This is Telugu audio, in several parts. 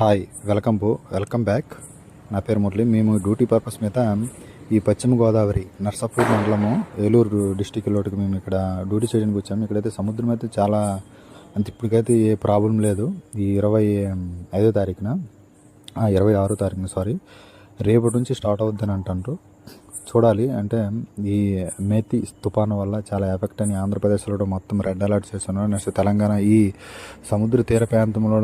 హాయ్ వెల్కమ్ బో వెల్కమ్ బ్యాక్. నా పేరు మురళి మేము డ్యూటీ పర్పస్ మీద ఈ పశ్చిమ గోదావరి నర్సాపూర్ మండలము ఏలూరు డిస్టిక్లోకి మేము ఇక్కడ డ్యూటీ చేయడానికి వచ్చాము. ఇక్కడైతే సముద్రం అయితే చాలా అంత ఇప్పటికైతే ఏ ప్రాబ్లం లేదు. ఈ ఇరవై ఐదో తారీఖున ఇరవై ఆరో తారీఖున సారీ రేపటి నుంచి స్టార్ట్ అవుద్దని అంటారు చూడాలి. అంటే ఈ మేతి తుఫాను వల్ల చాలా ఎఫెక్ట్ అని ఆంధ్రప్రదేశ్లో మొత్తం రెడ్ అలర్ట్ చేస్తున్నారు. నెక్స్ట్ తెలంగాణ ఈ సముద్ర తీర ప్రాంతంలో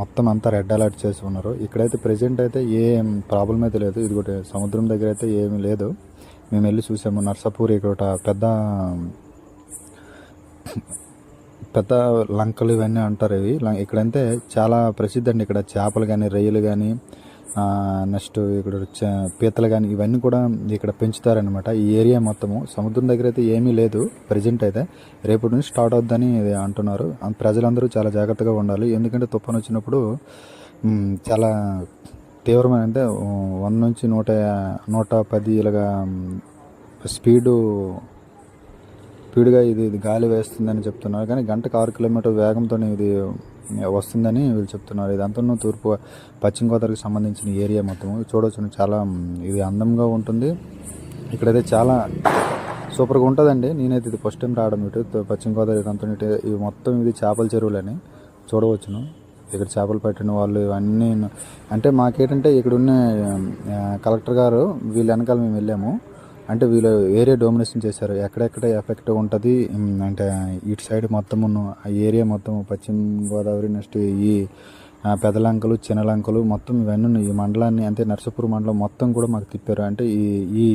మొత్తం అంతా రెడ్ అలర్ట్ చేసి ఉన్నారు. ఇక్కడైతే ప్రజెంట్ అయితే ఏం ప్రాబ్లం అయితే లేదు. ఇది ఒకటి సముద్రం దగ్గర అయితే ఏమీ లేదు. మేము వెళ్ళి చూసాము. నర్సాపూర్ ఇక్కడ ఒక పెద్ద పెద్ద లంకలు ఇవన్నీ అంటారు ఇవి. ఇక్కడంతే చాలా ప్రసిద్ధి అండి. ఇక్కడ చేపలు కానీ రొయ్యలు కానీ నెక్స్ట్ ఇక్కడ చ- పీతలు కానీ ఇవన్నీ కూడా ఇక్కడ పెంచుతారనమాట ఈ ఏరియా మొత్తము సముద్రం దగ్గర అయితే ఏమీ లేదు ప్రజెంట్ అయితే. రేపటి నుంచి స్టార్ట్ అవుద్దని అంటున్నారు. ప్రజలందరూ చాలా జాగ్రత్తగా ఉండాలి. ఎందుకంటే తుఫాను వచ్చినప్పుడు చాలా తీవ్రమైన అంటే వన్ నుంచి నూట నూట పది ఇలాగా స్పీడు స్పీడ్గా ఇది ఇది గాలి వేస్తుందని చెప్తున్నారు. కానీ గంటకు ఆరు కిలోమీటర్ వేగంతో ఇది వస్తుందని వీళ్ళు చెప్తున్నారు. ఇదంతా తూర్పు పశ్చిమ గోదావరికి సంబంధించిన ఏరియా మొత్తం చూడవచ్చు చాలా ఇది అందంగా ఉంటుంది. ఇక్కడైతే చాలా సూపర్గా ఉంటుందండి. నేనైతే ఇది ఫస్ట్ టైం రావడం ఇటు పశ్చిమ గోదావరి అంతా ఇటు ఇవి మొత్తం ఇది చేపల చెరువులని చూడవచ్చును. ఇక్కడ చేపలు పట్టిన వాళ్ళు ఇవన్నీ అంటే మాకేంటంటే ఇక్కడ ఉన్న కలెక్టర్ గారు వీళ్ళ వెనకాల మేము వెళ్ళాము. అంటే వీళ్ళు ఏరియా డొమినేషన్ చేశారు. ఎక్కడెక్కడ ఎఫెక్ట్ ఉంటుంది? అంటే ఇటు సైడ్ మొత్తం ఆ ఏరియా మొత్తం పశ్చిమ గోదావరి నెక్స్ట్ ఈ పెదలంకలు చిన్నలంకలు మొత్తం ఇవన్నీ ఉన్నాయి. ఈ మండలాన్ని అంటే నర్సపూర్ మండలం మొత్తం కూడా మాకు తిప్పారు. అంటే ఈ ఈ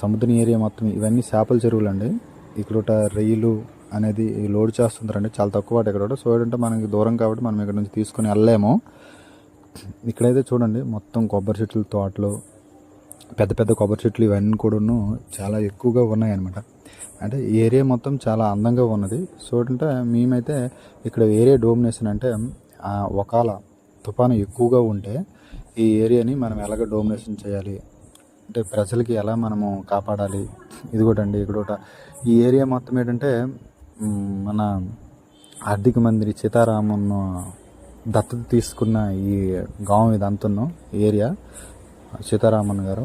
సముద్రం ఏరియా మొత్తం ఇవన్నీ చేపల చెరువులు అండి ఇక్కడ రొయ్యలు అనేది లోడ్ చేస్తుంటారండి. చాలా తక్కువ వాటి ఇక్కడ సో ఏంటంటే మనకి దూరం కాబట్టి మనం ఇక్కడ నుంచి తీసుకొని వెళ్ళలేము. ఇక్కడైతే చూడండి మొత్తం కొబ్బరి చెట్లు తోటలు పెద్ద పెద్ద కొబ్బరి చెట్లు ఇవన్నీ కూడాను చాలా ఎక్కువగా ఉన్నాయి అనమాట అంటే ఈ ఏరియా మొత్తం చాలా అందంగా ఉన్నది. సో అంటే మేమైతే ఇక్కడ ఏరియా డోమినేషన్ అంటే ఒకవేళ తుఫాను ఎక్కువగా ఉంటే ఈ ఏరియాని మనం ఎలాగ డోమినేషన్ చేయాలి? అంటే ప్రజలకి ఎలా మనము కాపాడాలి? ఇది కూడా అండి ఇక్కడ ఒకటి. ఈ ఏరియా మొత్తం ఏంటంటే మన ఆర్థిక మంత్రి సీతారామన్ దత్తత తీసుకున్న ఈ గాం ఇదంతా ఏరియా సీతారామన్ గారు.